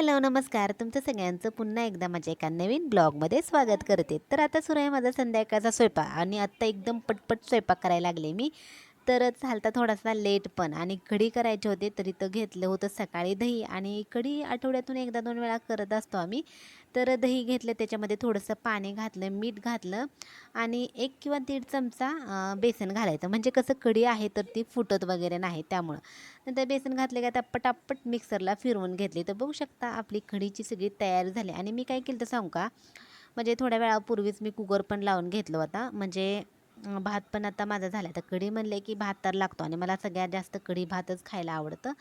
Hello नमस्कार. तुमचं सगळ्यांचं पुन्हा एकदा माझ्या एका नवीन ब्लॉगमध्ये स्वागत करते. तर आता सुरू आहे माझा संध्याकाळचा स्वयंपाक आणि आत्ता एकदम पटपट स्वयंपाक करायला लागले मी. तर झालता थोडासा लेट पण. आणि कढी करायचे होते तरी तर घेतलं होतं सकाळी दही. आणि कढी आठवड्यातून एकदा दोन वेळा करत असतो आम्ही. तर दही घेतलं त्याच्यामध्ये थोडंसं पाणी घातलं मीठ घातलं. आणि एक किंवा दीड चमचा बेसन घालायचं. म्हणजे कसं कढी आहे तर ती फुटत वगैरे नाही त्यामुळं. नंतर बेसन घातले का आता पटापट मिक्सरला फिरवून घेतली. तर बघू शकता आपली कढीची सगळी तयार झाली. आणि मी काय केलं तर सांगू का? म्हणजे थोड्या वेळापूर्वीच मी कुकर पण लावून घेतलं होता. म्हणजे भात पण आता माझा झाला. तर कढी म्हणले की भात तर लागतो आणि मला सगळ्यात जास्त कढी भातच खायला आवडतं.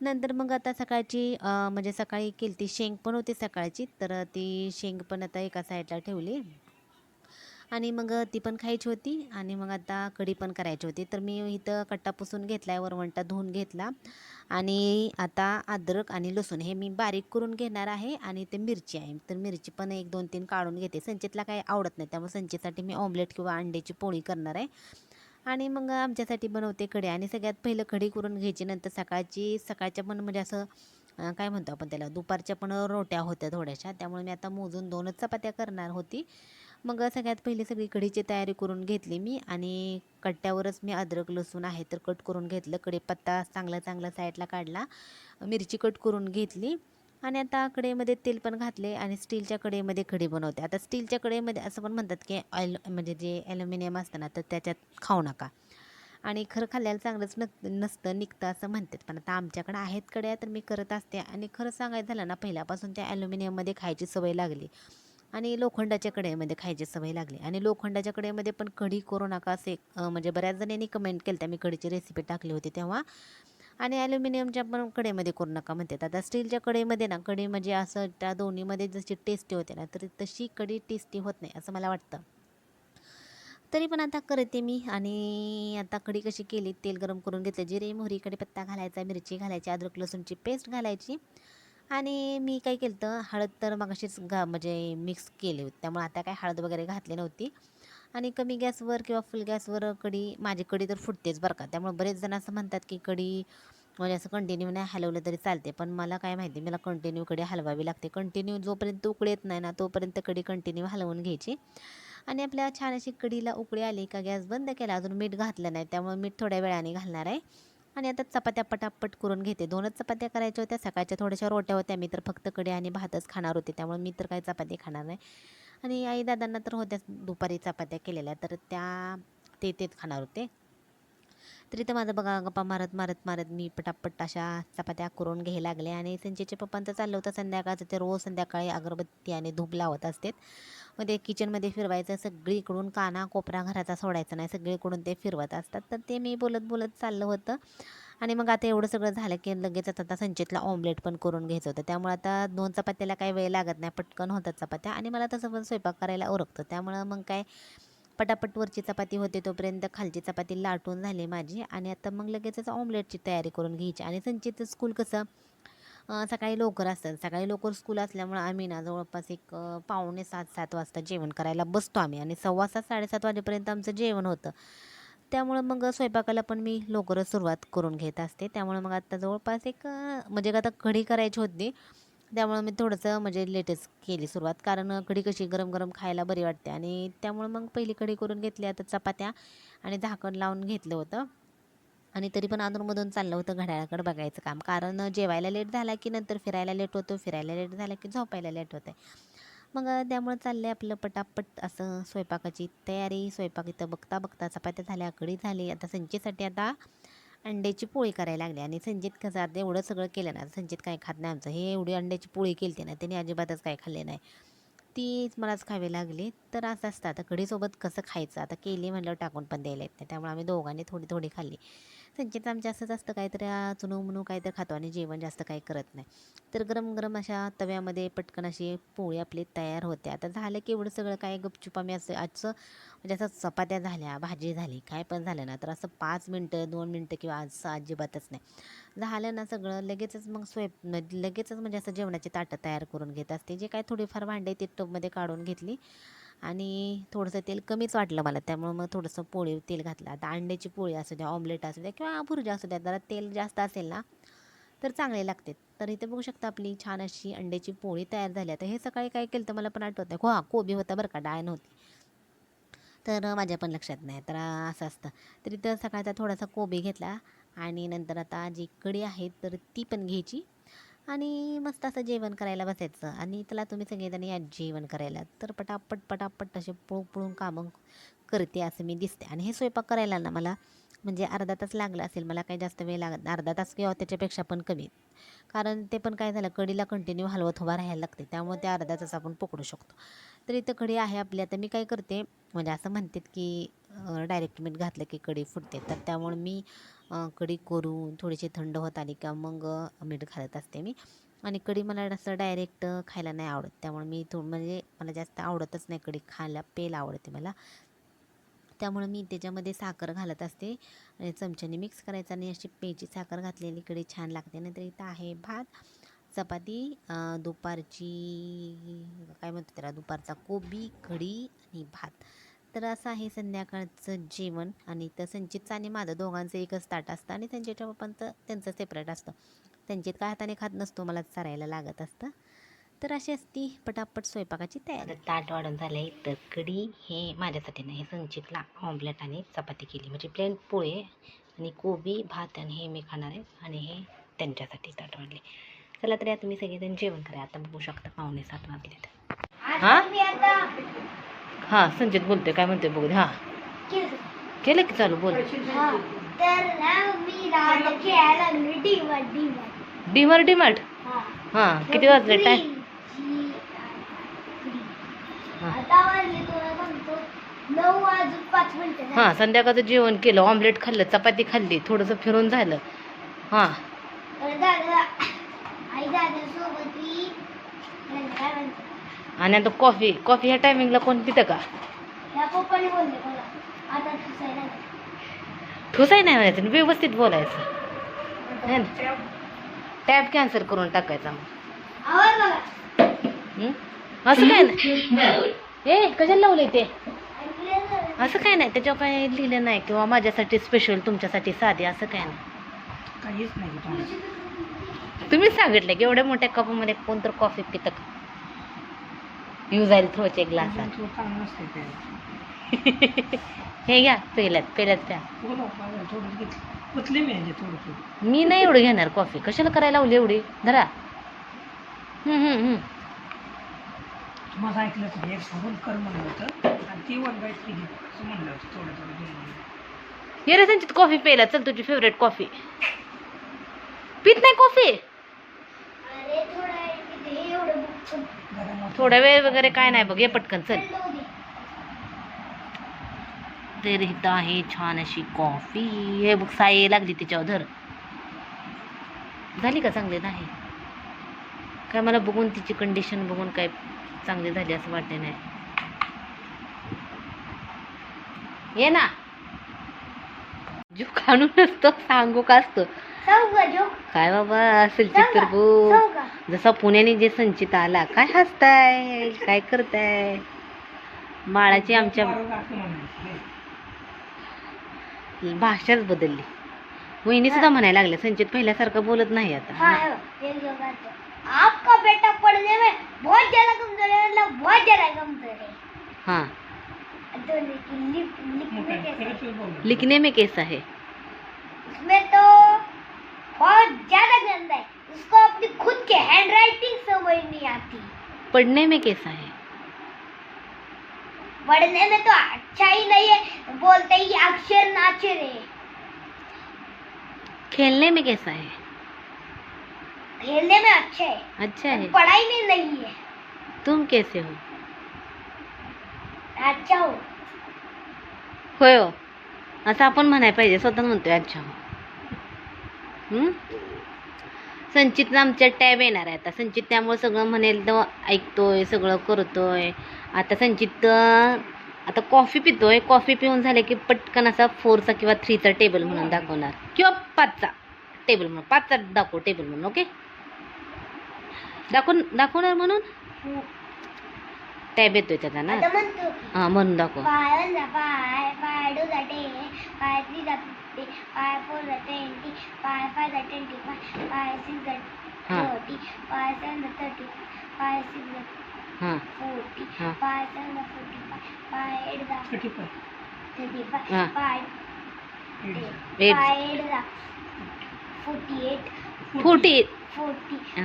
नंतर मग आता सकाळची म्हणजे सकाळी केली ती शेंग पण होती सकाळची. तर ती शेंग पण आता एका साईडला ठेवली. आणि मग ती पण खायची होती आणि मग आता कढी पण करायची होती. तर मी इथं कट्टा पुसून घेतला आहे वरवंटा धुवून घेतला आणि आता अद्रक आणि लसूण हे मी बारीक करून घेणार आहे आणि ते मिरची आहे. तर मिरची पण एक दोन तीन काढून घेते. संचितला काही आवडत नाही त्यामुळे संचितसाठी मी ऑमलेट किंवा अंड्याची पोळी करणार आहे. आणि मग आमच्यासाठी बनवते कढी आणि सगळ्यात पहिलं कढी करून घ्यायची नंतर सकाळची सकाळच्या पण म्हणजे असं काय म्हणतो आपण त्याला दुपारच्या पण रोट्या होत्या थोड्याशा त्यामुळे मी आता मोजून दोनच चपात्या करणार होती. मग सगळ्यात पहिले सगळी कढीची तयारी करून घेतली मी आणि कट्ट्यावरच मी अद्रक लसूण आहे तर कट करून घेतलं. कढीपत्ता चांगला चांगला साईडला काढला. मिरची कट करून घेतली आणि आता कढईमध्ये तेल पण घातले आणि स्टीलच्या कढईमध्ये कढी बनवते. आता स्टीलच्या कढईमध्ये असं पण म्हणतात की ऑइल म्हणजे जे ॲल्युमिनियम असतं ना तर त्याच्यात खाऊ नका. आणि खरं खाल्ल्याला चांगलंच न नसतं निघतं असं म्हणतात. पण आता आमच्याकडे आहेत कड्या तर मी करत असते. आणि खरं सांगायचं झालं ना पहिल्यापासून त्या ॲल्युमिनियममध्ये खायची सवय लागली. आणि लोखंडाच्या कढईमध्ये खायची सवय लागली. आणि लोखंडाच्या कढईमध्ये पण कढी करू नका असे म्हणजे बऱ्याच जणांनी कमेंट केलं त्या मी कढीची रेसिपी टाकली होती तेव्हा. आणि ॲल्युमिनियमच्या पण कढईमध्ये करू नका म्हणतात. आता स्टीलच्या कढईमध्ये ना कढी म्हणजे असं त्या दोन्हीमध्ये जशी टेस्टी होते ना तर तशी कढी टेस्टी होत नाही असं मला वाटतं. तरी पण आता करते मी. आणि आता कढी कशी केली तेल गरम करून घेतलं. जिरे मोहरी कढीपत्ता घालायचा मिरची घालायची अद्रक लसूणची पेस्ट घालायची. आणि मी काय केलं तर हळद तर मग अशीच म्हणजे मिक्स केली होती. त्यामुळे आता काय हळद वगैरे घातली नव्हती. आणि कमी गॅसवर किंवा फुल गॅसवर कढी माझी कढी तर फुटतेच बरं का. त्यामुळे बरेच जण असं म्हणतात की कढी म्हणजे असं कंटिन्यू नाही हलवलं तरी चालते. पण मला काय माहिती मला कंटिन्यू कढी हलवावी लागते. कंटिन्यू जोपर्यंत उकळी येत नाही ना तोपर्यंत कढी कंटिन्यू हलवून घ्यायची. आणि आपल्या छान अशी कढीला उकळी आली का गॅस बंद केला अजून मीठ घातलं नाही. त्यामुळे मीठ थोड्या वेळाने घालणार आहे. आणि आता चपात्या पटापट करून घेते. दोनच चपात्या करायच्या होत्या. सकाळच्या थोड्याशा रोट्या होत्या. मी तर फक्त कढी आणि भातच खाणार होते. त्यामुळे मी तर काही चपाती खाणार नाही. आणि आई दादांना तर होत्या दुपारी चपात्या केलेल्या. तर त्या ते तेच खाणार होते. तरी तर माझं बघा गप्पा मारत मारत मारत मी पटापट अशा चपात्या करून घ्यायला लागले आणि संजयच्या पप्पांचं चाललं होतं संध्याकाळचं. ते रोज संध्याकाळी अगरबत्ती आणि धूप लावत असतात. मग ते किचनमध्ये फिरवायचं सगळीकडून काना कोपरा घराचा सोडायचा नाही सगळीकडून ते फिरवत असतात. तर ते मी बोलत बोलत चाललं होतं. आणि मग आता एवढं सगळं झालं की लगेच आता संचितला ऑमलेट पण करून घ्यायचं होतं. त्यामुळे आता दोन चपात्याला काही वेळ लागत नाही पटकन होतात चपात्या. आणि मला तसं पण स्वयंपाक करायला ओरखतं. त्यामुळं मग काय पटापट वरची चपाती होते तोपर्यंत खालची चपाती लाटून झाली माझी. आणि आता मग लगेचच ऑमलेटची तयारी करून घ्यायची. आणि संचित स्कूल कसं सकाळी लवकर असतं. सकाळी लवकर स्कूल असल्यामुळं आम्ही ना जवळपास एक पावणे सात सात वाजता जेवण करायला बसतो आम्ही. आणि सव्वा सात साडेसात वाजेपर्यंत आमचं जेवण होतं. त्यामुळं मग स्वयंपाकाला पण मी लवकरच सुरुवात करून घेत असते. त्यामुळे मग आता जवळपास एक म्हणजे आता कढी करायची होती. त्यामुळं मी थोडंसं म्हणजे लेटेस्ट केली सुरुवात. कारण कढी कशी गरम गरम खायला बरी वाटते. आणि त्यामुळं मग पहिली कढी करून घेतली आता चपात्या आणि झाकण लावून घेतलं होतं. आणि तरी पण अधूनमधून चाललं होतं घड्याळाकडे बघायचं काम. कारण जेवायला लेट झाला की नंतर फिरायला लेट होतो फिरायला लेट झाला की झोपायला लेट होतं मग त्यामुळं चाललं आहे आपलं पटापट असं स्वयंपाकाची तयारी. स्वयंपाक इथं बघता बघता चपात्या झाल्या कढी झाली. आता संचीसाठी आता अंड्याची पोळी करायला लागली आणि संजित कसं आता एवढं सगळं केलं ना संजित काय खात नाही आमचं. हे एवढी अंड्याची पोळी केली ना त्याने अजिबातच काय खाल्ले नाही. तीच मलाच खावी लागली. तर असं असतं आता कढीसोबत कसं खायचं? आता केली म्हणलं टाकून पण द्यायला येत नाही. त्यामुळे आम्ही दोघांनी थोडी थोडी खाल्ली. त्यांचे आमच्या जास्त जास्त काहीतरी चुनू मुनू काहीतरी खातो आणि जेवण जास्त काही करत नाही. तर गरम गरम अशा तव्यामध्ये पटकन अशी पोळी आपली तयार होते. आता झालं की एवढं सगळं काय गपचूप आम्ही असं आजचं म्हणजे असं चपात्या झाल्या भाजी झाली काय पण झालं ना तर असं पाच मिनटं दोन मिनटं किंवा असं अजिबातच नाही. झालं ना सगळं लगेचच मग स्वयं लगेचच म्हणजे असं जेवणाची ताटं तयार करून घेत असते. जे काय थोडीफार भांडे ते टोपमध्ये काढून घेतली. आणि थोडंसं तेल कमीच वाटलं मला. त्यामुळं मग थोडंसं पोळी तेल घातलं. आता अंड्याची पोळी असू द्या ऑमलेट असू द्या किंवा भुर्जी असू द्या जरा तेल जास्त असेल ना तर चांगले लागते. तर इथे बघू शकता आपली छान अशी अंड्याची पोळी तयार झाली. आता हे सकाळी काय केलं तर मला पण आठवत नाही हो हा कोबी होता बरं का डाळ नव्हती. तर माझ्या पण लक्षात नाही. तर असं असतं. तर इथं सकाळचा थोडासा कोबी घेतला आणि नंतर आता जी कढी आहे तर ती पण घ्यायची. आणि मस्त असं जेवण करायला बसायचं. आणि त्याला तुम्ही सगळेजण या जेवण करायला. तर पटापट पटापट असे पळू पळून कामं करते असं मी दिसते. आणि हे स्वयंपाक करायला ना मला म्हणजे अर्धा तास लागला असेल. मला काही जास्त वेळ लागत नाही. अर्धा तास किंवा त्याच्यापेक्षा पण कमी. कारण ते पण काय झालं कडीला कंटिन्यू हलवत उभा राहायला लागते. त्यामुळे ते अर्धा तास आपण पकडू शकतो. तर इथं कढी आहे आपली. आता मी काय करते म्हणजे असं म्हणतात की डायरेक्ट मीठ घातलं की कढी फुटते. तर त्यामुळे मी कढी करून थोडीशी थंड होत आली का मग मीठ घालत असते मी. आणि कढी मला असं डायरेक्ट खायला नाही आवडत. त्यामुळे मी थोडं म्हणजे मला जास्त आवडतच नाही कढी खायला. पेल आवडते मला. त्यामुळे मी त्याच्यामध्ये साखर घालत असते. आणि चमच्याने मिक्स करायचं आणि अशी पेची साखर घातलेली कढी छान लागते. नाहीतर इथं आहे भात. चपाती दुपारची काय म्हणतो त्याला दुपारचा कोबी कढी आणि भात. तर असं आहे संध्याकाळचं जेवण आणि तर संचितचं आणि माझं दोघांचं एकच ताट असतं आणि संचितच्या पप्पांचं त्यांचं सेपरेट असतं. संचित काय हाताने खात नसतो मला चारायला लागत असतं. तर अशी असती पटापट स्वयंपाकाची तयारी. ताट वाढून झाले तर कढी हे माझ्यासाठी नाही संचितला ऑमलेट आणि चपाती केली. म्हणजे प्लेन पोळे आणि कोबी भात आणि हे मी खाणार आहे आणि हे त्यांच्यासाठी ताट वाढले. चला तरी आता तुम्ही सगळेजण जेवण करा आता बघू शकता पावणे सात वाजलेत. हां? हां संचित बोलतोय. काय म्हणतोय बघू हां. केलं. की चालू? बोल. डीमार्ट डीमार्ट. डिमर डिमार्ट? हा. हां किती वाजले हा. वाजले झाली. हां संध्याकाळचं जेवण केलं ऑमलेट खाल्लं चपाती खाल्ली थोडंसं फिरून झालं. हां. आणि आता कॉफी कॉफी ह्या टायमिंगला कोण पितं का? या पप्पाने बोलले मला. आता तुसायला लागलं. ठोसाही नाही म्हणायचं व्यवस्थित बोलायचं. है ना? टॅब कॅन्सल करून टाकायचा मग. हं? असं काय नाही. ए कशाला लावलंय ते? असं काय नाही त्याच्यावर काय लिहिलं नाही किंवा माझ्यासाठी स्पेशल तुमच्यासाठी साधे असं काय नाही. काहीच नाही. तुम्हीच सांगितलं की एवढ्या मोठ्या कपामध्ये कोण तर कॉफी पितं का? येऊ जाईल थ्रोचे ते हे घ्या पेल्यात पेल्यात प्या मी नाही एवढं घेणार कॉफी कशाला करायला लावली एवढी? धरा. हम्म, हम्म, हम्म. माझं ऐकलं तर एक सोडून कर म्हणलं होतं. आणि ती वन बाय थ्री घे. असं म्हणलं होतं थोडं थोडं घेऊन म्हणलं ये रे संचित कॉफी प्यायला. चल तुझी फेवरेट कॉफी पित नाही कॉफी थोडा वेळ वगैरे काय नाही बघ ये पटकन चल. तर इथं आहे छान अशी कॉफी हे बघ साई लागली त्याच्यावर धर. झाली का चांगली? नाही. काय मला बघून तिची कंडिशन बघून काय चांगली झाली असं वाटते नाही. ये ना. जीव खाणून नसतो सांगू का असतो? काय बाबा असेल का? जसा पुण्याने जे संचित आला काय हसताय काय करताय? बाळाची आमच्या. हे. भाषाच बदलली. वहिनी सुद्धा म्हणायला लागल्या संचित पहिल्यासारखं बोलत नाही आता. है। आपका बेटा पढ़ने में बहुत ज्यादा कमजोर है मतलब बहुत ज्यादा कमजोर है. हाँ तो लिख लिखने हे. लिखने में कैसा है? उसमें तो बहुत ज्यादा गंदा है उसको अपनी खुद के हैंड राइटिंग समझ नहीं आती। पढ़ने में कैसा है? पढ़ने में तो अच्छा ही नहीं है बोलते ही अक्षर नाचर। है खेलने में कैसा है? खेलने में अच्छा है। अच्छा है। पढ़ाई में नहीं है। तुम कैसे हो? अच्छा हो। होय। हो असं आपण म्हणायला पाहिजे स्वतः म्हणतोय अच्छा हो। हम्म? संचित आमच्या टॅब येणार आहे. आता संचित त्यामुळे सगळं म्हणेल तर ऐकतोय सगळं करतोय. आता संचित आता कॉफी पितोय. कॉफी पिऊन झाले की पटकन असा फोरचा किंवा थ्रीचा टेबल म्हणून दाखवणार. किंवा पाचचा टेबल म्हणून. पाचचा दाखव टेबल म्हणून ओके दाखवून दाखवणार म्हणून? टॅब येतोय त्याचा ना? हां म्हणून दाखव. पाय पाय हां. Thirty five Eight. Forty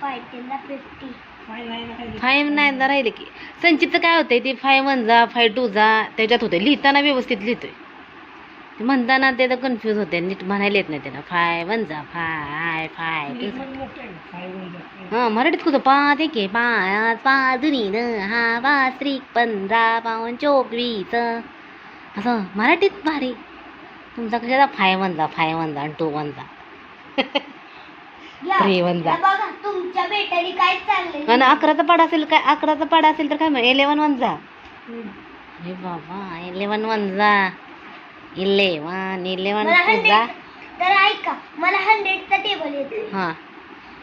five आहे फाईव्ह नाईन राहिले. की. संचितचं काय होतंय? ते फाय वन जा फाय टू जा त्याच्यात होते लिहिताना व्यवस्थित लिहितोय. म्हणताना ते तर कन्फ्यूज होते. नीट म्हणायला येत नाही त्याला फाय वन जा फाय फाय वन हां मराठीत कसं पाच एके पाच पाच दुनी न हा पाच त्रिक पंधरा पावन चोवीस. असं. मराठीत भारी. तुमचा कशाचा? फाय वन जा फाय वन जा आणि टू वन जा. Three one जा. तुमच्या बेटाने काय चाललंय? आणि अकराचा पाडा असेल काय? अकराचा पाडा असेल तर काय म्हण? इलेवन वन जा. अरे बाबा इलेवन वन जा. इलेवन इलेवन मला टू जा हंड्रेड तर ऐका मला हंड्रेडचा टेबल येतो. हां.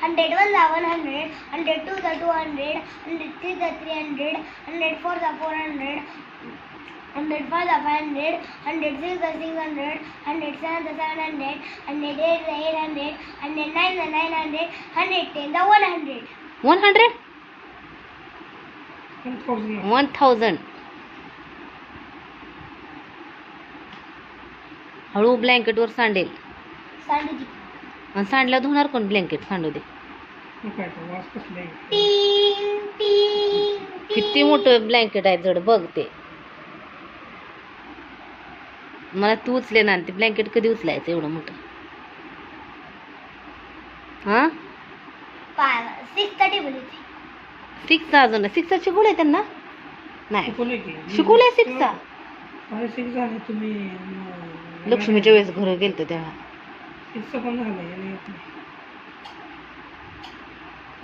हंड्रेड वन जा वन हंड्रेड हंड्रेड टू जा टू हंड्रेड हंड्रेड थ्री जा थ्री हंड्रेड हंड्रेड फोर जा फोर हंड्रेड हंड्रेड फाय जा फाय हंड्रेड हंड्रेड सिक्स जा सिक्स हंड्रेड हंड्रेड सेवन जा सेवन हंड्रेड हंड्रेड एट जा एट हंड्रेड हंड्रेड नाईन जा nine hundred hundred ten जा one hundred one hundred one thousand one thousand हळू ब्लँकेटवर सांडेल. आणि सांडल्यावर धुणार कोण? ब्लँकेट सांडू दे. आहे? किती मोठं ब्लँकेट आहे जड बघ ते. मला तू उचले ना ते ब्लँकेट कधी उचलायचं एवढं मोठं? हां? सिक्सचा अजून सिक्सचा शिकवलंय त्यांना? नाही. शिकवलंय सिक्सचा सिक्स तुम्ही. लक्ष्मीच्या वेळेस घरी गेलतो तेव्हा.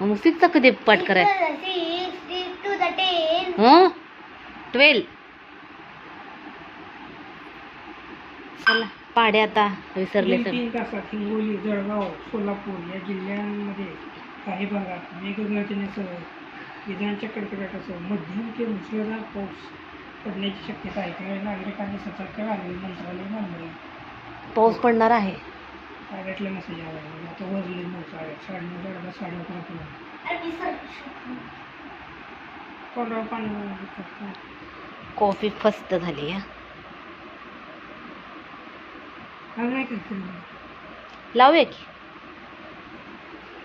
मग सिक्सचा कधी पाठ करायचा six six to the ten हं? ट्वेल्व चला पाडे आता विसरले हिंगोली जळगाव सोलापूर या जिल्ह्यांमध्ये काही भागात मेघगर्जनेसह विजांच्या कडकडाटासह मध्यम ते मुसळधार पाऊस. पडण्याची शक्यता आहे. त्यामुळे नागरिकांनी सतर्क राहावे मंत्रालय मानले. पाऊस पडणार आहे. प्रायव्हेटला मेसेज आला आहे. आता वरले नऊ साडे अकरा पर्यंत पाणी कॉफी फस्त झाली या नाही लावूया की.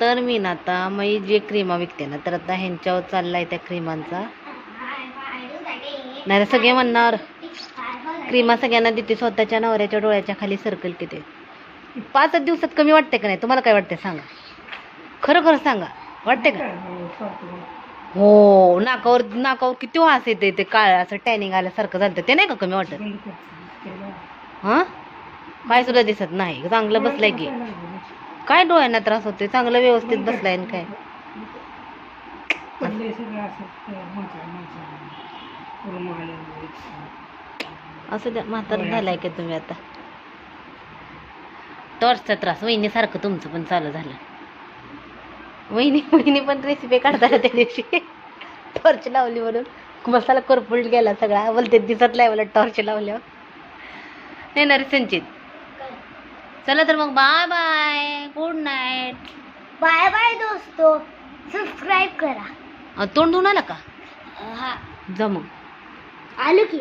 तर मी ना आता मी जे क्रीमा विकते ना तर आता ह्यांच्यावर चाललाय त्या क्रीमांचा. नाही सगळे म्हणणार क्रीमा सगळ्यांना देते स्वतःच्या नवऱ्याच्या डोळ्याच्या खाली सर्कल किती पाच दिवसात कमी वाटते का नाही? तुम्हाला काय वाटते सांगा. खरं खरं सांगा. वाटते का? हो नाकावर नाकावर किती वास येते ते काळ असं टॅनिंग आल्यासारखं झालं ते नाही का कमी वाटत? हां? काय सुद्धा दिसत नाही. चांगलं बसलंय की. काय डोळ्यांना त्रास होते चांगलं व्यवस्थित बसलाय आणि काय? असं द्या म्हातारं झालाय का तुम्ही आता? टॉर्चचा त्रास वहिनीसारखं तुमचं पण चालू झालं. वहिनी वहिनी पण रेसिपी काढताना त्या दिवशी टॉर्च लावली म्हणून. मसाला करपुल गेला सगळा. बोलते दिसत नाही मला टॉर्च लावल्यावर. येणार संचित? चला तर मग bye bye good night bye bye दोस्तो. सबस्क्राईब करा. तोंड धुवून आला का? हा. जा मग आलो की